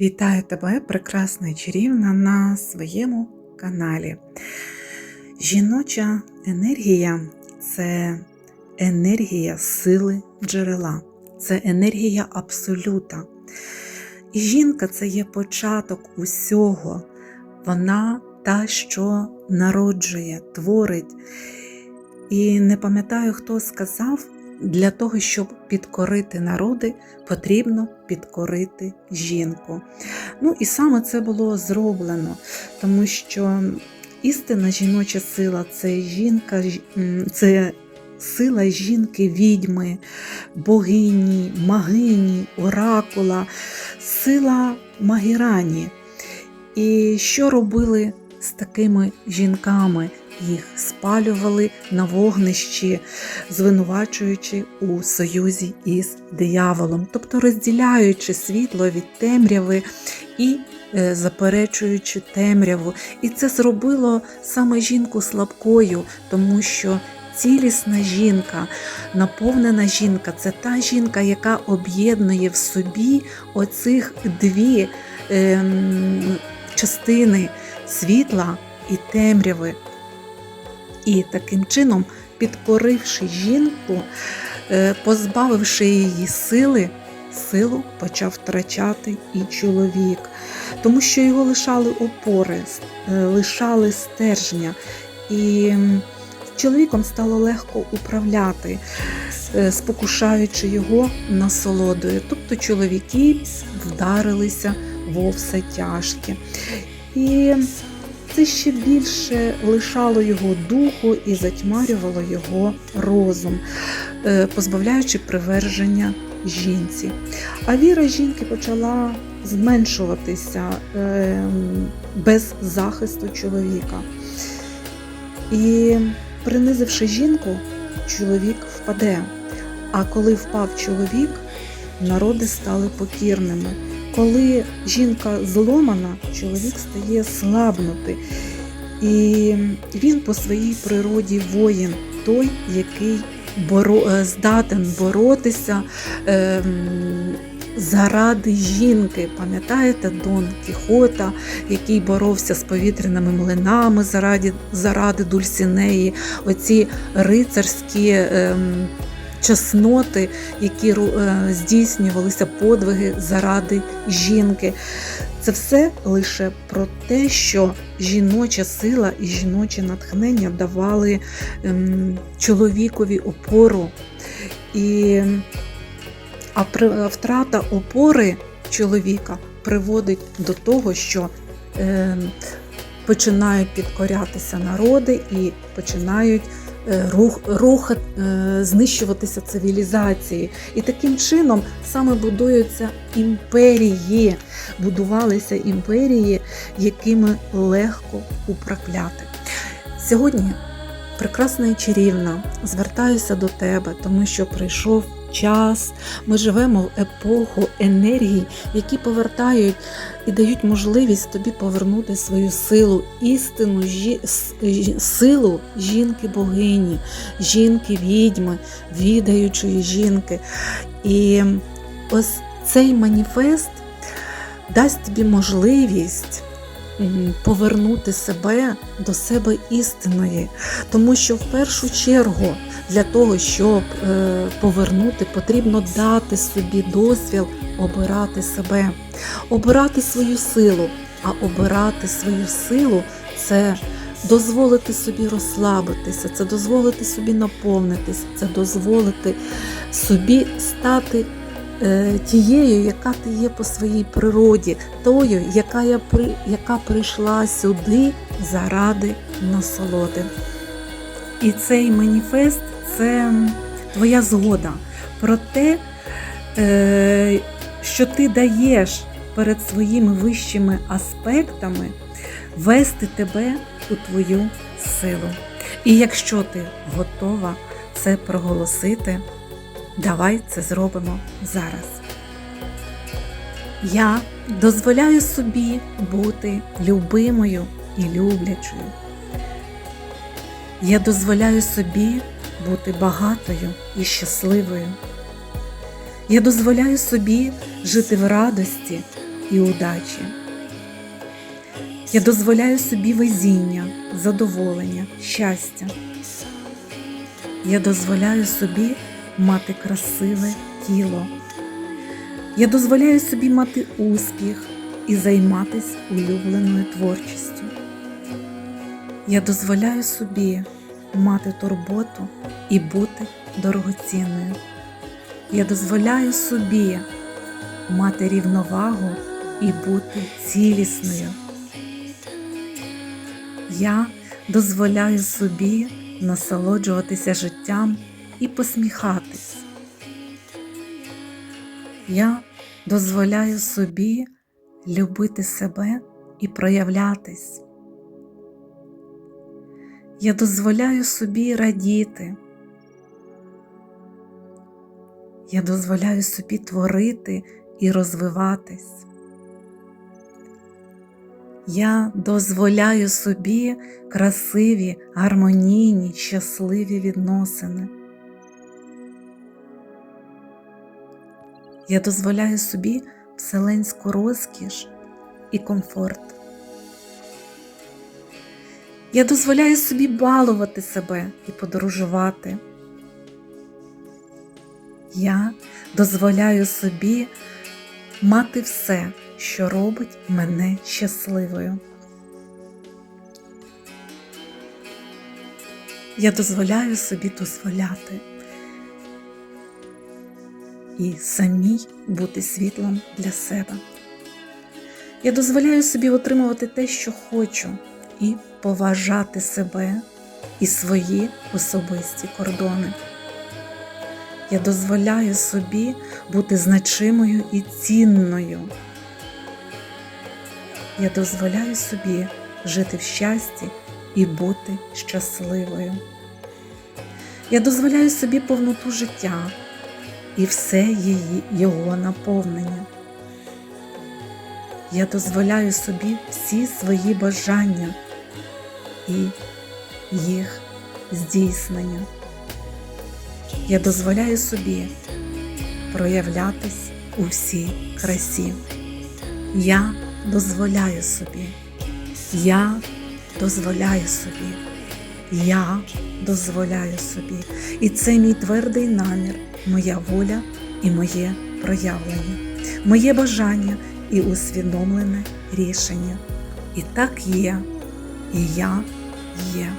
Вітаю тебе, прекрасна і чарівна, на своєму каналі. Жіноча енергія це енергія сили джерела, це енергія абсолюта. І жінка це є початок усього. Вона та, що народжує, творить. І не пам'ятаю, хто сказав, для того, щоб підкорити народи, потрібно підкорити жінку. Ну і саме це було зроблено, тому що істинна жіноча сила це жінка, це сила жінки, відьми, богині, магині, оракула, сила Магірані. І що робили з такими жінками? Їх спалювали на вогнищі, звинувачуючи у союзі із дияволом, тобто розділяючи світло від темряви і е, заперечуючи темряву. І це зробило саме жінку слабкою, тому що цілісна жінка, наповнена жінка це та жінка, яка об'єднує в собі оцих дві е, частини світла і темряви. І таким чином, підкоривши жінку, е, позбавивши її сили, силу почав втрачати і чоловік, тому що його лишали опори, е, лишали стержня. І чоловіком стало легко управляти, е, спокушаючи його насолодою. Тобто чоловіки вдарилися во все тяжке. І це ще більше лишало його духу і затьмарювало його розум, е, позбавляючи приверження жінці. А віра жінки почала зменшуватися е, без захисту чоловіка. І, принизивши жінку, чоловік впаде. А коли впав чоловік, народи стали покірними. Коли жінка зломана, чоловік стає слабнути. І він по своїй природі воїн, той, який боро... Е, здатен боротися е, заради жінки. Пам'ятаєте Дон Кіхота, який боровся з повітряними млинами заради заради Дульсінеї, оці рицарські. Е, чесноти, які е, здійснювалися подвиги заради жінки. Це все лише про те, що жіноча сила і жіноче натхнення давали ем, чоловікові опору. І а втрата опори чоловіка приводить до того, що е, починають підкорятися народи і починають Е, рух, рух е, знищуватися цивілізації. І таким чином саме будуються імперії, будувалися імперії, якими легко управляти. Сьогодні прекрасна і чарівна, звертаюся до тебе, тому що прийшов час, ми живемо в епоху енергій, які повертають і дають можливість тобі повернути свою силу, істину, жі... силу жінки-богині, жінки-відьми, відаючої жінки. І ось цей маніфест дасть тобі можливість. Повернути себе до себе істинної, тому що в першу чергу для того, щоб е, повернути, потрібно дати собі дозвіл обирати себе, обирати свою силу, а обирати свою силу це дозволити собі розслабитися, це дозволити собі наповнитися, це дозволити собі стати. Е, тією, яка ти є по своїй природі, тою, яка я яка прийшла сюди заради насолоди. І цей маніфест це твоя згода про те, е, що ти даєш перед своїми вищими аспектами вести тебе у твою силу. І якщо ти готова це проголосити, давай це зробимо зараз. Я дозволяю собі бути любимою і люблячою. Я дозволяю собі бути багатою і щасливою. Я дозволяю собі жити в радості, і удачі. Я дозволяю собі везіння, задоволення, щастя. Я дозволяю собі мати красиве тіло. Я дозволяю собі мати успіх і займатися улюбленою творчістю. Я дозволяю собі мати турботу і бути дорогоцінною. Я дозволяю собі мати рівновагу і бути цілісною. Я дозволяю собі насолоджуватися життям і посміхатись. Я дозволяю собі любити себе і проявлятись. Я дозволяю собі радіти. Я дозволяю собі творити і розвиватись. Я дозволяю собі красиві, гармонійні, щасливі відносини. Я дозволяю собі вселенську розкіш і комфорт. Я дозволяю собі балувати себе і подорожувати. Я дозволяю собі мати все, що робить мене щасливою. Я дозволяю собі дозволяти і самій бути світлом для себе. Я дозволяю собі отримувати те, що хочу, і поважати себе і свої особисті кордони. Я дозволяю собі бути значимою і цінною. Я дозволяю собі жити в щасті і бути щасливою. Я дозволяю собі повноту життя і все її його наповнення. Я дозволяю собі всі свої бажання і їх здійснення. Я дозволяю собі проявлятись у всій красі. Я дозволяю собі. Я дозволяю собі. Я дозволяю собі. І це мій твердий намір, моя воля і моє проявлення, моє бажання і усвідомлене рішення. І так є, і я є.